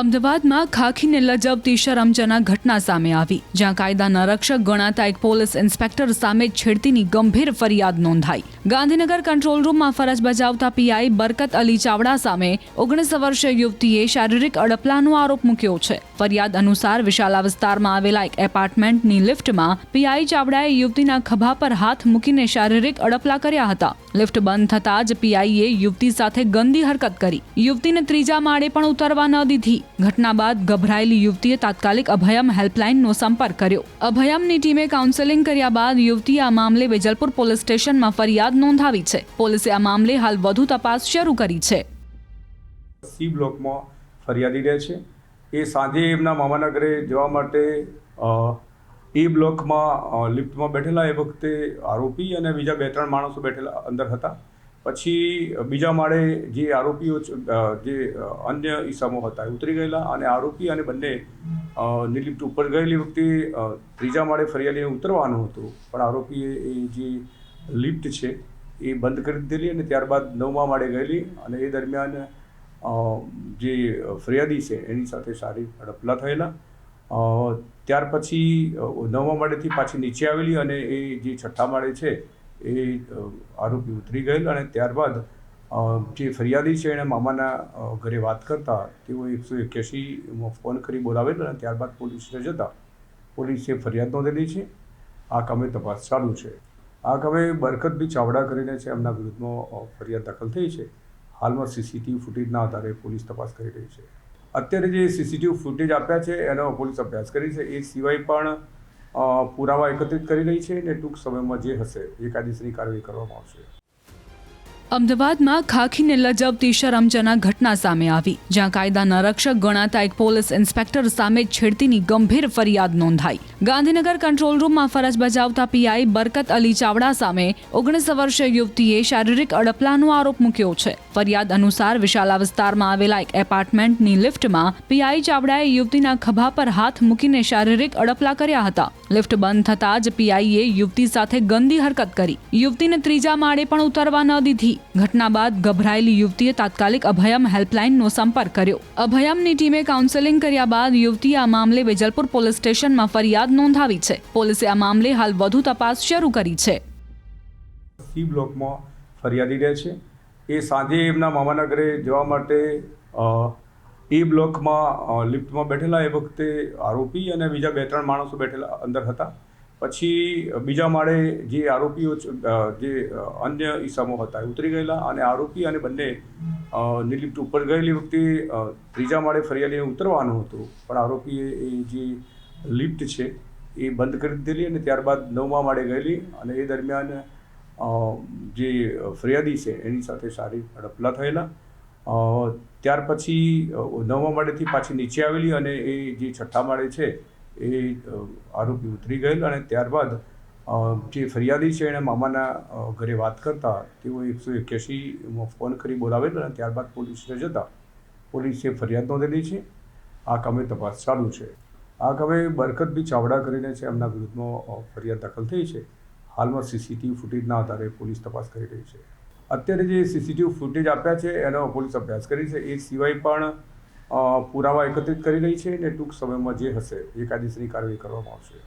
અમદાવાદમાં ખાખીને લજવતી શરમજનક ઘટના સામે આવી, જ્યાં કાયદાના રક્ષક ગણાતા એક પોલીસ ઇન્સ્પેક્ટર સામે છેડતીની ગંભીર ફરિયાદ નોંધાઈ. ગાંધીનગર કંટ્રોલ રૂમમાં ફરજ બજાવતા પીઆઈ બરકત અલી ચાવડા સામે ઓગણીસ વર્ષીય યુવતીએ શારીરિક અડપલાનો આરોપ મૂક્યો છે. ફરિયાદ અનુસાર વિશાલા વિસ્તારમાં આવેલા એક એપાર્ટમેન્ટની લિફ્ટમાં પીઆઈ ચાવડાએ યુવતીના ખભા પર હાથ મૂકીને શારીરિક અડપલા કર્યા હતા. લિફ્ટ બંધ થતાં જ પીઆઈએ યુવતી સાથે ગંદી હરકત કરી. યુવતીને ત્રીજા માળે પણ ઉતરવા ન દીધી. ઘટના બાદ ગભરાયેલી યુવતીએ તાત્કાલિક અભયમ હેલ્પલાઇનનો સંપર્ક કર્યો. અભયમની ટીમે કાઉન્સેલિંગ કર્યા બાદ યુવતી આ મામલે વેજલપુર પોલીસ સ્ટેશનમાં ફરિયાદ નોંધાવી છે. પોલીસે આ મામલે હાલ વધુ તપાસ શરૂ કરી છે. સી બ્લોકમાં ફરિયાદી રહે છે. એ સાંજે એમના મામાના ઘરે જવા માટે એ બ્લોકમાં લિફ્ટમાં બેઠેલા એ વખતે આરોપી અને બીજા બે ત્રણ માણસો બેઠેલા અંદર હતા. પછી બીજા માળે જે આરોપીઓ જે અન્ય ઈસમો હતા, એ ઉતરી ગયેલા અને આરોપી અને બંને નિલિપ્ત ઉપર ગયેલી વખતે ત્રીજા માળે ફરિયાદીને ઉતરવાનું હતું. પણ આરોપીએ એ જે લિફ્ટ છે, એ બંધ કરી દીધેલી અને ત્યારબાદ નવમા માળે ગયેલી અને એ દરમિયાન જે ફરિયાદી છે, એની સાથે સારી હડપલા થયેલા. ત્યાર પછી નવમા માળેથી પાછી નીચે આવેલી અને એ જે છઠ્ઠા માળે છે એ આરોપી ઉતરી ગયેલ અને ત્યારબાદ જે ફરિયાદી છે એણે મામાના ઘરે વાત કરતા તેઓ એકસો એક્યાસીમાં ફોન કરી બોલાવેલ અને ત્યારબાદ પોલીસને જતા પોલીસે ફરિયાદ નોંધેલી છે. આ કામે તપાસ ચાલુ છે. આ કામે બરકતભી ચાવડા કરીને છે એમના વિરુદ્ધમાં ફરિયાદ દાખલ થઈ છે. હાલમાં સીસીટીવી ફૂટેજના આધારે પોલીસ તપાસ કરી રહી છે. અત્યારે જે સીસીટીવી ફૂટેજ આપ્યા છે, એનો પોલીસ અભ્યાસ કરી છે. એ સિવાય પણ પુરાવા એકત્રિત કરી રહી છે અને ટૂંક સમયમાં જે હશે એ કાયદેસરની કાર્યવાહી કરવામાં આવશે. અમદાવાદમાં ખાખીને લજવતી શરમજનક ઘટના સામે આવી, જ્યાં કાયદાના રક્ષક ગણાતા એક પોલીસ ઇન્સ્પેક્ટર સામે છેડતીની ગંભીર ફરિયાદ નોંધાઈ. ગાંધીનગર કંટ્રોલ રૂમમાં ફરજ બજાવતા પીઆઈ બરકત અલી ચાવડા સામે ઓગણીસ વર્ષીય યુવતીએ શારીરિક અડપલાનો આરોપ મૂક્યો છે. ફરિયાદ અનુસાર વિશાલા વિસ્તારમાં આવેલા એક એપાર્ટમેન્ટની લિફ્ટમાં પીઆઈ ચાવડાએ યુવતીના ખભા પર હાથ મૂકીને શારીરિક અડપલા કર્યા હતા. લિફ્ટ બંધ થતાં જ પીઆઈએ યુવતી સાથે ગંદી હરકત કરી. યુવતીને ત્રીજા માળે પણ ઉતરવા ન દીધી. ઘટના બાદ ગભરાયેલી યુવતીએ તાત્કાલિક અભયમ હેલ્પલાઇનનો સંપર્ક કર્યો. અભયમની ટીમે કાઉન્સેલિંગ કર્યા બાદ યુવતીએ આ મામલે વેજલપુર પોલીસ સ્ટેશનમાં ફરિયાદ નોંધાવી છે. પોલીસે આ મામલે હાલ વધુ તપાસ શરૂ કરી છે. સી બ્લોકમાં ફરિયાદી રહે છે. એ સાંજે એમના મામાના ઘરે જવા માટે એ બ્લોકમાં લિફ્ટમાં બેઠેલા એ વખતે આરોપી અને બીજા બે ત્રણ માણસો બેઠેલા અંદર હતા. પછી બીજા માળે જે આરોપીઓ જે અન્ય ઈસામો હતા એ ઉતરી ગયેલા અને આરોપી અને બંને અ, ની લિફ્ટ ઉપર ગયેલી વખતે ત્રીજા માળે ફરિયાદીને ઉતરવાનું હતું. પણ આરોપીએ એ જે લિફ્ટ છે એ બંધ કરી દીધેલી અને ત્યારબાદ નવમા માળે ગયેલી અને એ દરમિયાન જે ફરિયાદી છે એની સાથે સારી હડપલા થયેલા. ત્યાર પછી નવમા માળેથી પાછી નીચે આવેલી અને એ જે છઠ્ઠા માળે છે એ આરોપી ઉતરી ગયેલ અને ત્યારબાદ જે ફરિયાદી છે એણે મામાના ઘરે વાત કરતા તેઓ એકસો એક્યાસીમાં ફોન કરી બોલાવેલ અને ત્યારબાદ પોલીસને જતા પોલીસે ફરિયાદ નોંધેલી છે. આ કામે તપાસ ચાલુ છે. આ કામે બી ચાવડા કરીને છે એમના વિરુદ્ધમાં ફરિયાદ દાખલ થઈ છે. હાલમાં સીસીટીવી ફૂટેજના આધારે પોલીસ તપાસ કરી રહી છે. અત્યારે જે સીસીટીવી ફૂટેજ આપ્યા છે, એનો પોલીસ અભ્યાસ કરી છે. એ સિવાય પણ પુરાવા એકત્રિત કરી રહી છે અને ટૂંક સમયમાં જે હશે એ કાયદેસરની કાર્યવાહી કરવામાં આવશે.